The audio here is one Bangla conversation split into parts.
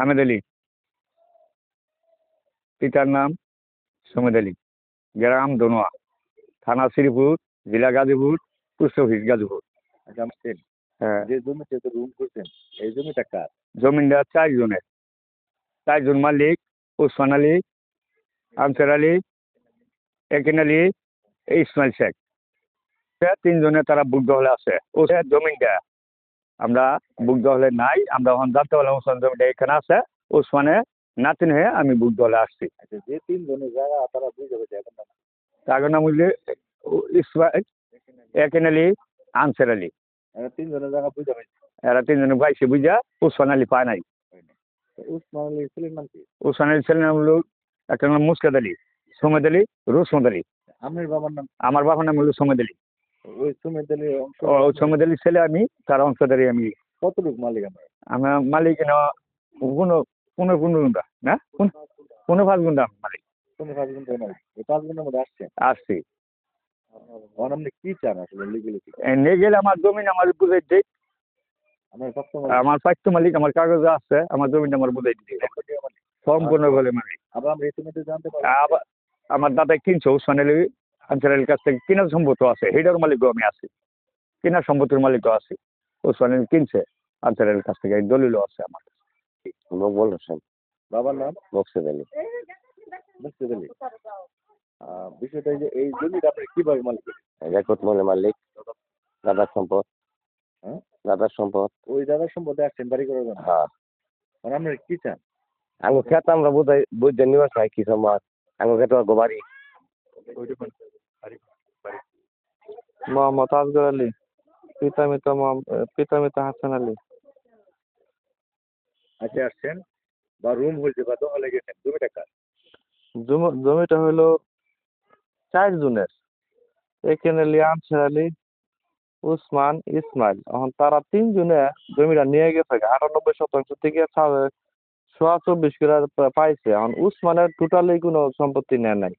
হামেদ আলী। পিতার নাম সমেদ আলী। গ্রাম দনোয়া। থানা শ্রীপুর জেলা গাজীপুর পোস্ট অফিস গাজীপুর। আচ্ছা হ্যাঁ। যে জমিতে তো রুম করছেন এই জমিটা কার? জমিনটা চারজনের চারজন মালিক ওসমান আলী আনসার আলী একিন আলী এই ইসমাইল শেখ। তিনজনে তারা বুদ্ধ হলে আছে। ও জমিনটা আমরা বুক দহলে নাই আমরা এখন জানতে পারলাম ওসমান জমিটা এখানে আছে। ওসমানে নাতিন হয়ে আমি বুক দহলে আসছি। আচ্ছা যে তিন জনের জায়গা তারা বুঝে গেছে এখন না। তার নাম ইসমাইল একিন আলী আনসার আলী। এরা তিন জনের জায়গা বুঝে গেছে। এরা তিনজনে বাইশে বুঝা ওসমান আলী পায় নাই। উসমান আলী ছিলেন নাম কি? ওসমান আলী ছেলের নাম হলো একটা নাম মুস্কাদ আলী সোমেদ আলী রোসমদ আলী। আপনার বাবার নাম আমার বাবার নাম হলো সোমেদ আলী। ওই সুমেদ আলী অংশ ও সোমেদ আলীর ছেলে আমি তার অংশধারী আমি। কতটুকু মালিক আমরা আমার মালিক না কোনো কোনো কোনো গুন্ডা না? কোন- কোনো পাঁচ গুন্ডা মালিক। কোনো পাঁচ ঘণ্টা এই পাঁচ ঘণ্টার মধ্যে আসছি? তখন আপনি কি চান আসলে লিগেলিটি এ নিয়ে গেলে আমার জমিন আমার বুঝাই দিক আমার পাইতো মালিক আমার কাগজ আছে আমার জমিন আমার বুঝাই দিক সম্পূর্ণ বলে মালিক। আবার আমরা ইতিমধ্যে জানতে পারি আমার দাদা কিনছে ওসমান আলী আনসার আলীর কাছ থেকে কেনার সম্পত্তি আছে সেটার মালিকও আমি আছি কেনার সম্পত্তির মালিকও আছি ওসমান কিনছে আনসার আলীর কাছ থেকে দলিলও আছে আমার মকবুল হোসেন। বাবার নাম? মকসুদ আলী মুস্তাদ আলী বিষয়টা এই যে এই জমিটা আপনি কীভাবে মালিক? রেকর্ড মলে মালিক দাদার সম্পদ। হ্যাঁ? দাদার সম্পদ। ওই দাদার সম্পদে আসছেন বাড়ি করার জন্য? হ্যাঁ। মানে আপনার কি চান? আঙ্গু খেত আমরা বুঝাই বুঝতে নিবাস হয় কি সমাজ আঙ্গু খেত গোবারি মোহাম্মদ আসগর আলী পিতা মিতা পিতা মিতা হাসান আলী। আচ্ছা আসছেন। বা রুম হয়েছে বা দখলে গেছেন জমিটা কার? জমি- জমিটা হইল চার জনের। এখানে আনসার আলী উসমান ইসমাইল। এখন তারা তিন তিনজনে জমিটা নিয়ে গেছে আটানব্বই শতাংশ থেকে সোয়া চব্বিশ পা- পাইছে। এখন উসমানের টোটালি কোনো সম্পত্তি নেয় নাই।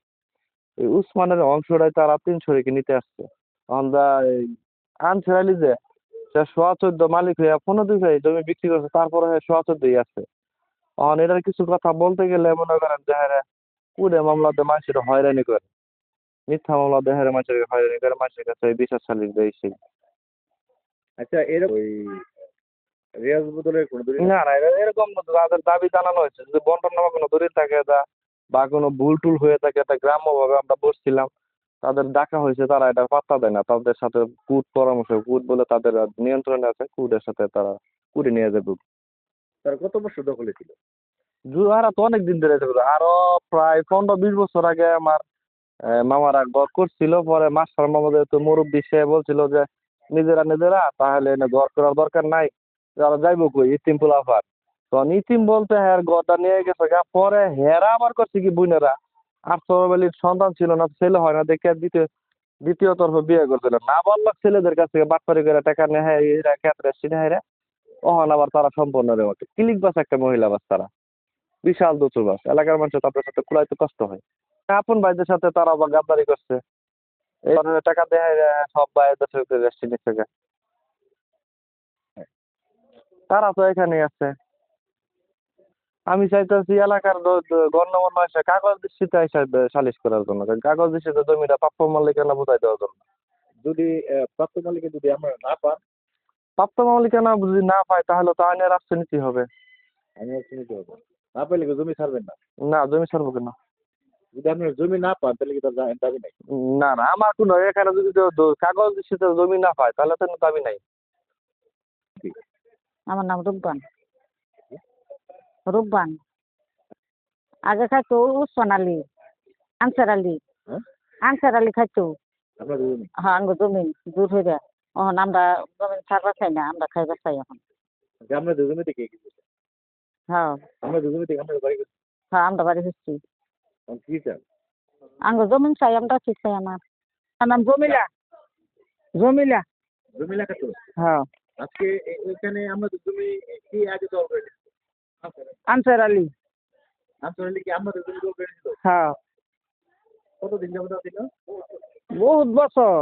এই উসমানের অংশটাই তারা তিনশো রেখে নিতে আসছে। এই আনসার আলী যে সে সোয়া চোদ্দ মালিক হয়ে পনেরো দিন জমি বিক্রি করছে তারপরে হয়ে সোয়া চোদ্দই আছে এখন এটার কিছু কথা বলতে গেলে মনে করেন যে হ্যাঁ কুড়ে মামলাতে মানুষের হয়রানি করে। মিথ্যা মামলা দেহের মানুষের হয়রানি করে মানুষের কাছে বিশ্বাস চালিয়ে দেয় সেই। আচ্ছা এরকম ওই রিয়াজ বদলের কোনো দলিল না না এরা- এরকম তাদের দাবি জানানো হয়েছে যদি বন্টন নামা কোনো দলিল থাকে তা বা কোনো ভুল টুল হয়ে থাকে তা গ্রাম্যভাবে আমরা বসছিলাম তাদের ডাকা হয়েছে তারা এটা পাত্তা দেয় না তাদের সাথে কুট পরামর্শ কুট বলে তাদের নিয়ন্ত্রণে আছে কুটের সাথে তারা কুটে নিয়ে যাবে তার কত বছর দখলে ছিল? জুয়ারা তো অনেক দিন ধরে ছিল আরও প্রায় পনেরো বিশ বছর আগে আমার মামারা ঘর করছিল পরে মাস্টার মামাদের তো মুরব্বী সে বলছিল যে নিজেরা নিজেরা তাহলে এনে ঘর করার দরকার নাই যারা যাইবো কই ইতিম পোলাফার তখন ইতিম বলতে হ্যাঁ ঘরটা নিয়ে গেছে গা। পরে হেরা আবার করছে কি, বুনেরা, আর ছোটবেলির সন্তান ছিল না, ছেলে হয় না। দেখে দ্বিতীয় দ্বিতীয় তরফে বিয়ে করছিল। না বলল ছেলেদের কাছ থেকে বাটপারি করে টাকা নেয় হ্যাঁ ক্ষেত্রে সিনে ওহন আবার তারা সম্পূর্ণ রে ক্লিক বাস একটা মহিলা বাস তারা। বিশাল দুচুর বাস। এলাকার মানুষের তাদের সাথে কুলাইতে কষ্ট হয়। আপন ভাইদের সাথে তারা আবার গাদ্দারি করছে। এই ধরনের টাকা দেয় সব ভাইদের সাথে রেস্টি গা। তারা তো এখানেই আছে। আমি চাইতেছি এলাকার গণ্যমান্য এসে কাগজ দৃষ্টিতে এসে সালিশ করার জন্য। কাগজ দৃষ্টিতে জমিটা প্রাপ্য মালিকানা বুঝাই দেওয়ার জন্য। যদি আহ, প্রাপ্ত মালিকে যদি আমরা না পান? প্রাপ্ত মালিকানা যদি না পাই তাহলে তো আইনের রাষ্ট্র নীতি হবে। আমি হচ্ছে নিতে হবে। না পেলে কি জমি ছাড়বেন না? না জমি ছাড়বো কেন? যদি আপনার জমি না পান তাহলে কি তার দাবি নাই? না না আমার কোনো এখানে যদি কাগজ দৃষ্টিতে জমি না পায় তাহলে তো দাবি নাই। আমার নাম রূপবান। রূপবান আগে খাইতো উসমান আলী আনসার আলী? আনসার আলী খাইতো হ্যাঁ আঙ্গ জমিন দূর হয়ে এখন আমরা জমিন ছাড়বা চাই না আমরা খাইবা চাই এখন হ্যাঁ আমরা বাড়ি হ্যাঁ আমরা বাড়ি হচ্ছি তখন কি চান আঙ্গ জমিন চাই আমরা ঠিক চাই আমার নাম জমিলা জমিলা জমি লেখা তো হ্যাঁ আজকে এখানে আমরা তো জমি কি আগে দল করে নিয়েছি? আনসার আলী। কি আমাদের জমি দল করে নিয়েছিল হ্যাঁ। কতদিন যাব ছিল বহুত বছর।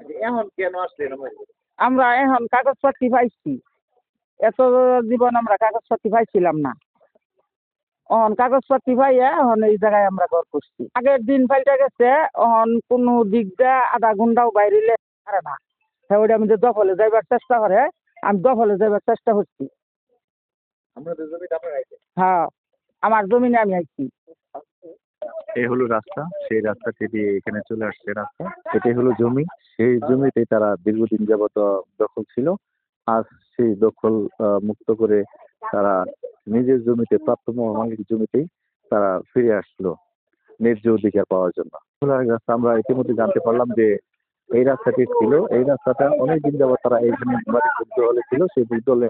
আচ্ছা, এখন কেন আসলেন আমরা এখন কাগজপত্র পাইছি। এত জীবন আমরা কাগজপত্র পাইছিলাম না। অহন কাগজপাতি পাইয়া অহন এই জায়গায় আমরা ঘর করছি আগের দিন পাল্টে গেছে অহন কোনো দিক দিয়ে আধা ঘন্টাও বাইরে পারে না। হ্যাঁ ওইটা আমি যে দখলে যাইবার চেষ্টা করে আমি দখলে যাইবার চেষ্টা করছি আপনাদের জমিটা আপনারা আইছেন হ্যাঁ আমার জমিনে আমি আইছি। এই হলো রাস্তা সেই রাস্তাটি দিয়ে এখানে চলে আসছে রাস্তা। এটাই হলো জমি সেই জমিতে তারা দীর্ঘদিন যাবত দখল ছিল। আজ সেই দখল মুক্ত করে তারা নিজের জমিতে প্রাপ্ত মালিক জমিতেই তারা ফিরে আসলো ন্যায্য অধিকার পাওয়ার জন্য। খোলার রাস্তা আমরা ইতিমধ্যে জানতে পারলাম যে এই রাস্তাটি ছিল। এই রাস্তাটা অনেকদিন যাবত তারা এইখানে বাড়ি হলে ছিল। সেই হলে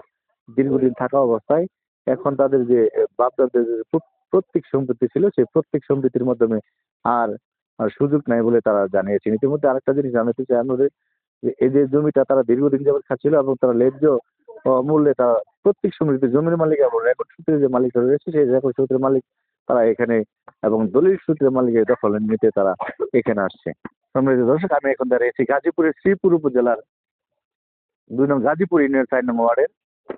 দীর্ঘদিন থাকা অবস্থায় এখন তাদের যে বাপদাদের যে প্র- প্রত্যেক সম্পত্তি ছিল, সেই প্রত্যেক সম্পত্তির মাধ্যমে আর সুযোগ নাই বলে তারা জানিয়েছেন। ইতিমধ্যে আরেকটা জিনিস জানাতে চাই আমাদের যে এই যে জমিটা তারা দীর্ঘদিন যাবত খাচ্ছিল এবং তারা ন্যায্য মূল্যে তারা প্রত্যেক সম্পত্তি জমির মালিক এবং রেকর্ড সূত্রে যে মালিক রয়েছে, সেই রেকর্ড সূত্রের মালিক তারা এখানে এবং দলিল সূত্রের মালিকের দখল নিতে তারা এখানে আসছে। সম্মানিত দর্শক, আমি এখন দাঁড়িয়েছি গাজীপুরের শ্রীপুর উপজেলার, দুই নং গাজীপুর ইউনিয়ন চার নং ওয়ার্ডের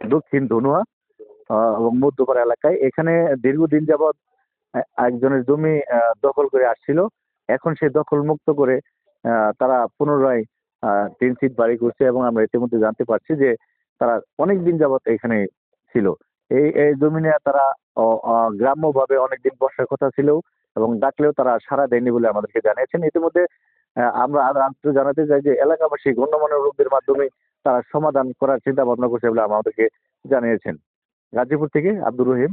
দক্ষিণ ধনুয়া এবং মধ্যপাড়া এলাকায়। এখানে দীর্ঘদিন যাবৎ একজনের জমি দখল করে আসছিল। এখন সে দখল মুক্ত করে তারা পুনরায় তিন সিট বাড়ি করছে এবং আমরা ইতিমধ্যে জানতে পারছি যে তারা অনেক দিন যাবৎ এখানে ছিল। এই এই জমি নিয়ে তারা গ্রাম্যভাবে অনেকদিন বসার কথা ছিল এবং ডাকলেও তারা সাড়া দেয়নি বলে আমাদেরকে জানিয়েছেন। ইতিমধ্যে আমরা আরও জানাতে চাই যে এলাকাবাসী গণ্যমান্য লোকদের মাধ্যমে তারা সমাধান করার চিন্তা ভাবনা করছে বলে আমাদেরকে জানিয়েছেন। গাজীপুর থেকে আব্দুর রহিম।